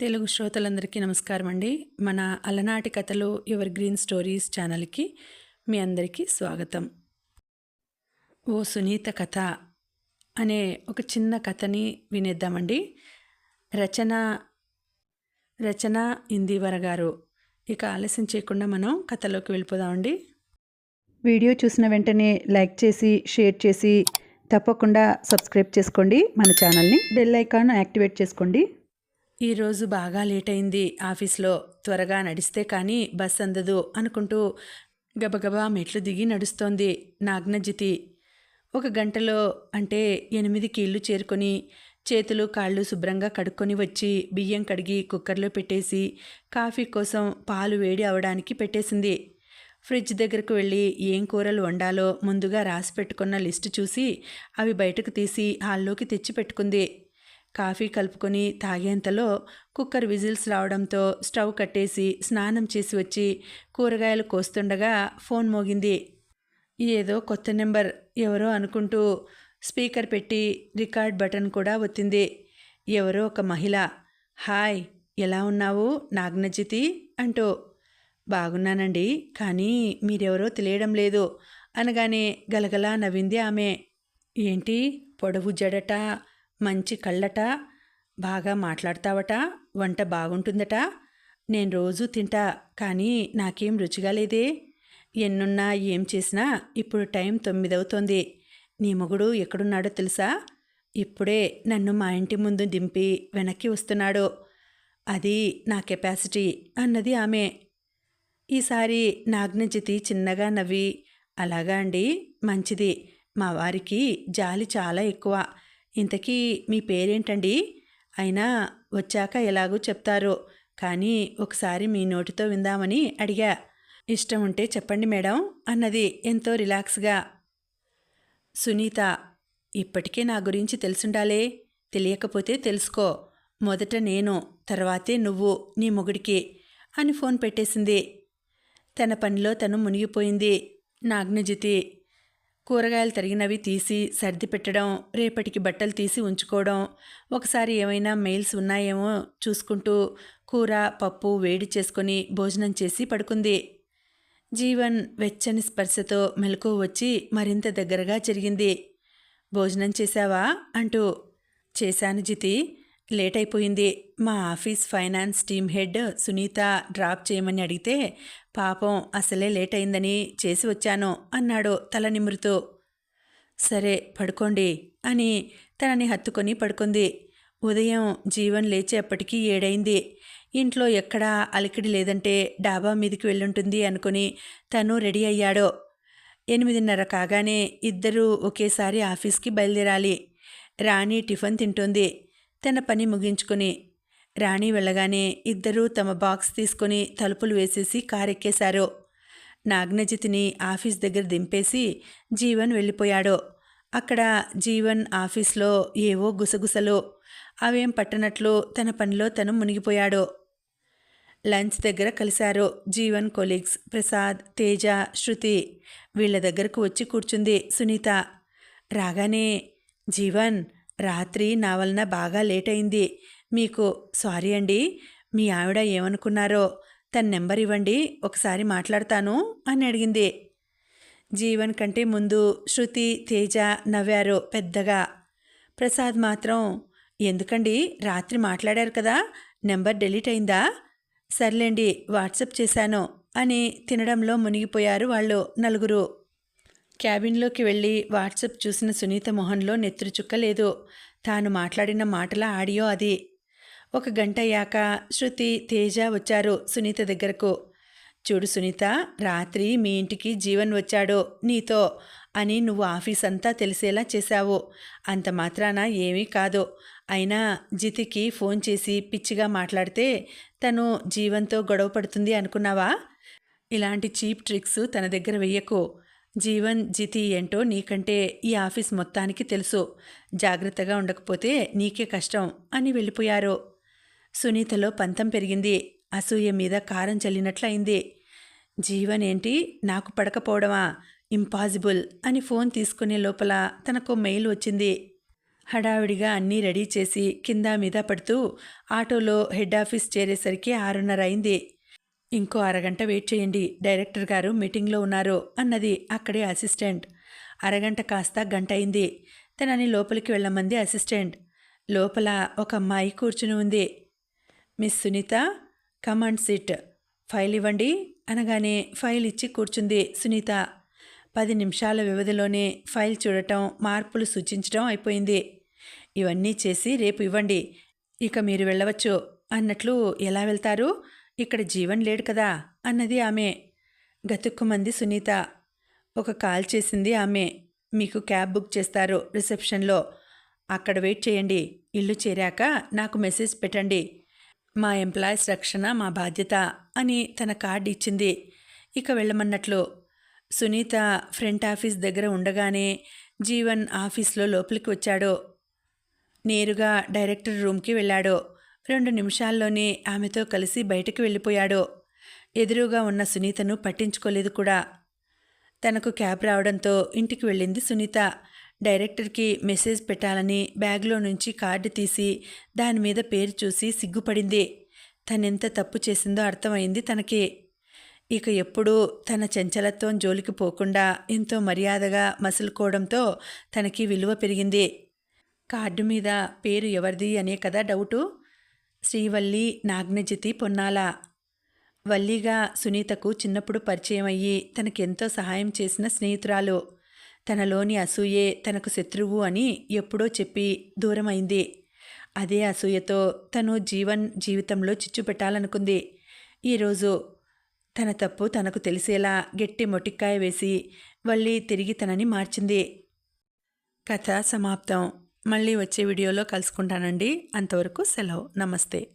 తెలుగు శ్రోతలందరికీ నమస్కారం అండి మన అలనాటి కథలు ఎవర్ గ్రీన్ స్టోరీస్ ఛానల్కి మీ అందరికీ స్వాగతం. ఓ సునీత కథ అనే ఒక చిన్న కథని వినేద్దామండి. రచన రచన ఇందివర గారు. ఇక ఆలస్యం చేయకుండా మనం కథలోకి వెళ్ళిపోదామండి. వీడియో చూసిన వెంటనే లైక్ చేసి షేర్ చేసి తప్పకుండా సబ్స్క్రైబ్ చేసుకోండి. మన ఛానల్ని బెల్ ఐకాన్ యాక్టివేట్ చేసుకోండి. ఈరోజు బాగా లేట్ అయింది ఆఫీస్లో. త్వరగా నడిస్తే కానీ బస్ అందదు అనుకుంటూ గబగబా మెట్లు దిగి నడుస్తోంది నాగ్నజితి. ఒక గంటలో అంటే ఎనిమిది కీళ్ళు చేరుకొని చేతులు కాళ్ళు శుభ్రంగా కడుక్కొని వచ్చి బియ్యం కడిగి కుక్కర్లో పెట్టేసి కాఫీ కోసం పాలు వేడి అవడానికి పెట్టేసింది. ఫ్రిడ్జ్ దగ్గరకు వెళ్ళి ఏం కూరలు వండాలో ముందుగా రాసి పెట్టుకున్న లిస్టు చూసి అవి బయటకు తీసి హాల్లోకి తెచ్చి పెట్టుకుంది కాఫీ కలుపుకొని తాగేంతలో కుక్కర్ విజిల్స్ రావడంతో స్టవ్ కట్టేసి స్నానం చేసి వచ్చి కూరగాయలు కోస్తుండగా ఫోన్ మోగింది. ఏదో కొత్త నెంబర్ ఎవరో అనుకుంటూ స్పీకర్ పెట్టి రికార్డ్ బటన్ కూడా ఒత్తింది. ఎవరో ఒక మహిళ హాయ్ ఎలా ఉన్నావు? నాగ్నజితి? అంటూ బాగున్నానండి కానీ మీరెవరో తెలియడం లేదు అనగానే గలగలా నవ్వింది ఆమె. ఏంటి పొడవు జడట మంచి కళ్ళట బాగా మాట్లాడతావట వంట బాగుంటుందట. నేను రోజూ తింటా కానీ నాకేం రుచిగా లేదే. ఎన్నున్నా ఏం చేసినా ఇప్పుడు టైం తొమ్మిదవుతోంది. నీ మొగుడు ఎక్కడున్నాడో తెలుసా? ఇప్పుడే నన్ను మా ఇంటి ముందు దింపి వెనక్కి వస్తున్నాడు. అది నా కెపాసిటీ అన్నది ఆమె. ఈసారి నాగ్నజితి చిన్నగా నవ్వి అలాగా అండి మంచిది. మా వారికి జాలి చాలా ఎక్కువ. ఇంతకీ మీ పేరేంటండి? అయినా వచ్చాక ఎలాగూ చెప్తారు. కానీ ఒకసారి మీ నోటితో విందామని అడిగా. ఇష్టం ఉంటే చెప్పండి మేడం అన్నది ఎంతో రిలాక్స్గా. సునీత ఇప్పటికే నా గురించి తెలుసుండాలే. తెలియకపోతే తెలుసుకో. మొదట నేను తర్వాతే నువ్వు నీ మొగుడికి అని ఫోన్ పెట్టేసింది. తన పనిలో తను మునిగిపోయింది. నాగ్నజితి కూరగాయలు తరిగినవి తీసి సర్ది పెట్టడం రేపటికి బట్టలు తీసి ఉంచుకోవడం ఒకసారి ఏమైనా మెయిల్స్ ఉన్నాయేమో చూసుకుంటూ కూర పప్పు వేడి చేసుకొని భోజనం చేసి పడుకుంది. జీవన్ వెచ్చని స్పర్శతో మెలకు వచ్చి మరింత దగ్గరగా జరిగింది. భోజనం చేశావా? అంటూ చేశాను జితి. లేట్ అయిపోయింది మా office finance team head Sunitha drop చేయమని అడిగితే పాపం అసలే లేట్ అయిందని చేసి వచ్చాను అన్నాడు తల నిమురుతూ. సరే పడుకోండి అని తనని హత్తుకొని పడుకుంది. ఉదయం జీవన్ లేచేపటికి ఏడైంది. ఇంట్లో ఎక్కడా అలికిడి లేదంటే డాబా మీదికి వెళ్ళుంటుంది అనుకుని తను రెడీ అయ్యాడు. ఎనిమిదిన్నర కాగానే ఇద్దరూ ఒకేసారి ఆఫీస్కి బయలుదేరాలి. రాణి టిఫిన్ తింటుంది. తన పని ముగించుకుని. రాణి వెళ్ళగానే ఇద్దరూ తమ బాక్స్ తీసుకుని తలుపులు వేసేసి కారెక్కేశారు. నాగ్నజితిని ఆఫీస్ దగ్గర దింపేసి జీవన్ వెళ్ళిపోయాడు. అక్కడ జీవన్ ఆఫీస్లో ఏవో గుసగుసలు అవేం పట్టనట్లు తన పనిలో తను మునిగిపోయాడు. లంచ్ దగ్గర కలిశారు జీవన్ కొలీగ్స్ ప్రసాద్ తేజ శృతి. వీళ్ళ దగ్గరకు వచ్చి కూర్చుంది సునీత. రాగానే జీవన్ రాత్రి నా వలన బాగా లేట్ అయింది మీకు సారీ అండి. మీ ఆవిడ ఏమనుకున్నారో తన నెంబర్ ఇవ్వండి ఒకసారి మాట్లాడతాను అని అడిగింది. జీవన్ కంటే ముందు శృతి తేజ నవ్వారు పెద్దగా. ప్రసాద్ మాత్రం ఎందుకండి? రాత్రి మాట్లాడారు కదా నెంబర్ డిలీట్ అయిందా? సర్లేండి వాట్సప్ చేశాను అని తినడంలో మునిగిపోయారు వాళ్ళు నలుగురు. క్యాబిన్లోకి వెళ్ళి వాట్సప్ చూసిన సునీత మొహన్లో నెత్తురు చుక్కలేదు తాను మాట్లాడిన మాటల ఆడియో అది. ఒక గంట అయ్యాక శృతి తేజ వచ్చారు సునీత దగ్గరకు. చూడు సునీత రాత్రి మీ ఇంటికి జీవన్ వచ్చాడు నీతో అని నువ్వు ఆఫీస్ అంతా తెలిసేలా చేశావు. అంత మాత్రాన ఏమీ కాదు. అయినా జితికి ఫోన్ చేసి పిచ్చిగా మాట్లాడితే తను జీవన్తో గొడవ పడుతుంది అనుకున్నావా? ఇలాంటి చీప్ ట్రిక్స్ తన దగ్గర వెయ్యకు. జీవన్ జితి ఏంటో నీకంటే ఈ ఆఫీస్ మొత్తానికి తెలుసు. జాగ్రత్తగా ఉండకపోతే నీకే కష్టం అని వెళ్ళిపోయారు. సునీతలో పంతం పెరిగింది. అసూయ మీద కారం చల్లినట్లయింది. జీవన్ ఏంటి? నాకు పడకపోవడమా? ఇంపాసిబుల్ అని ఫోన్ తీసుకునే లోపల తనకు మెయిల్ వచ్చింది. హడావిడిగా అన్నీ రెడీ చేసి కింద మీద పడుతూ ఆటోలో హెడ్ ఆఫీస్ చేరేసరికి ఆరున్నర అయింది ఇంకో అరగంట వెయిట్ చేయండి డైరెక్టర్ గారు మీటింగ్లో ఉన్నారు అన్నది అక్కడే అసిస్టెంట్. అరగంట కాస్త గంట అయింది. తనని లోపలికి వెళ్ళమంది అసిస్టెంట్. లోపల ఒక అమ్మాయి కూర్చుని ఉంది. Miss Sunitha command sit. File ఇవ్వండి అనగానే ఫైల్ ఇచ్చి కూర్చుంది సునీత. పది నిమిషాల వ్యవధిలోనే ఫైల్ చూడటం మార్పులు సూచించడం అయిపోయింది. ఇవన్నీ చేసి రేపు ఇవ్వండి. ఇక మీరు వెళ్ళవచ్చు అన్నట్లు ఎలా వెళ్తారు? ఇక్కడ జీవన్ లేడు కదా అన్నది ఆమె. గతుక్కుమంది సునీత. ఒక కాల్ చేసింది ఆమె. మీకు క్యాబ్ బుక్ చేస్తారు రిసెప్షన్లో. అక్కడ వెయిట్ చేయండి. ఇల్లు చేరాక నాకు మెసేజ్ పెట్టండి. మా ఎంప్లాయీస్ రక్షణ మా బాధ్యత అని తన కార్డు ఇచ్చింది. ఇక వెళ్ళమన్నట్లు. సునీత ఫ్రంట్ ఆఫీస్ దగ్గర ఉండగానే జీవన్ ఆఫీస్లో లోపలికి వచ్చాడు. నేరుగా డైరెక్టర్ రూమ్కి వెళ్ళాడు. రెండు నిమిషాల్లోనే ఆమెతో కలిసి బయటకు వెళ్ళిపోయాడు. ఎదురుగా ఉన్న సునీతను పట్టించుకోలేదు కూడా. తనకు క్యాబ్ రావడంతో ఇంటికి వెళ్ళింది సునీత. డైరెక్టర్కి మెసేజ్ పెట్టాలని బ్యాగ్లో నుంచి కార్డు తీసి దాని మీద పేరు చూసి సిగ్గుపడింది. తనెంత తప్పు చేసిందో అర్థమైంది తనకి. ఇక ఎప్పుడూ తన చంచలత్వం జోలికి పోకుండా ఎంతో మర్యాదగా మసులుకోవడంతో తనకి విలువ పెరిగింది. కార్డు మీద పేరు ఎవరిది అనే కదా డౌటు. శ్రీవల్లి నాగ్నజితి పొన్నాల. వల్లిగా సునీతకు చిన్నప్పుడు పరిచయం అయ్యి తనకెంతో సహాయం చేసిన స్నేహితురాలు. తనలోని అసూయే తనకు శత్రువు అని ఎప్పుడో చెప్పి దూరమైంది. అదే అసూయతో తను జీవన్ జీవితంలో చిచ్చు పెట్టాలనుకుంది. ఈరోజు తన తప్పు తనకు తెలిసేలా గట్టి మొటిక్కాయ వేసి వల్లి తిరిగి తనని మార్చింది. కథ సమాప్తం. మళ్ళీ వచ్చే వీడియోలో కలుసుకుంటానండి. అంతవరకు సెలవు. నమస్తే.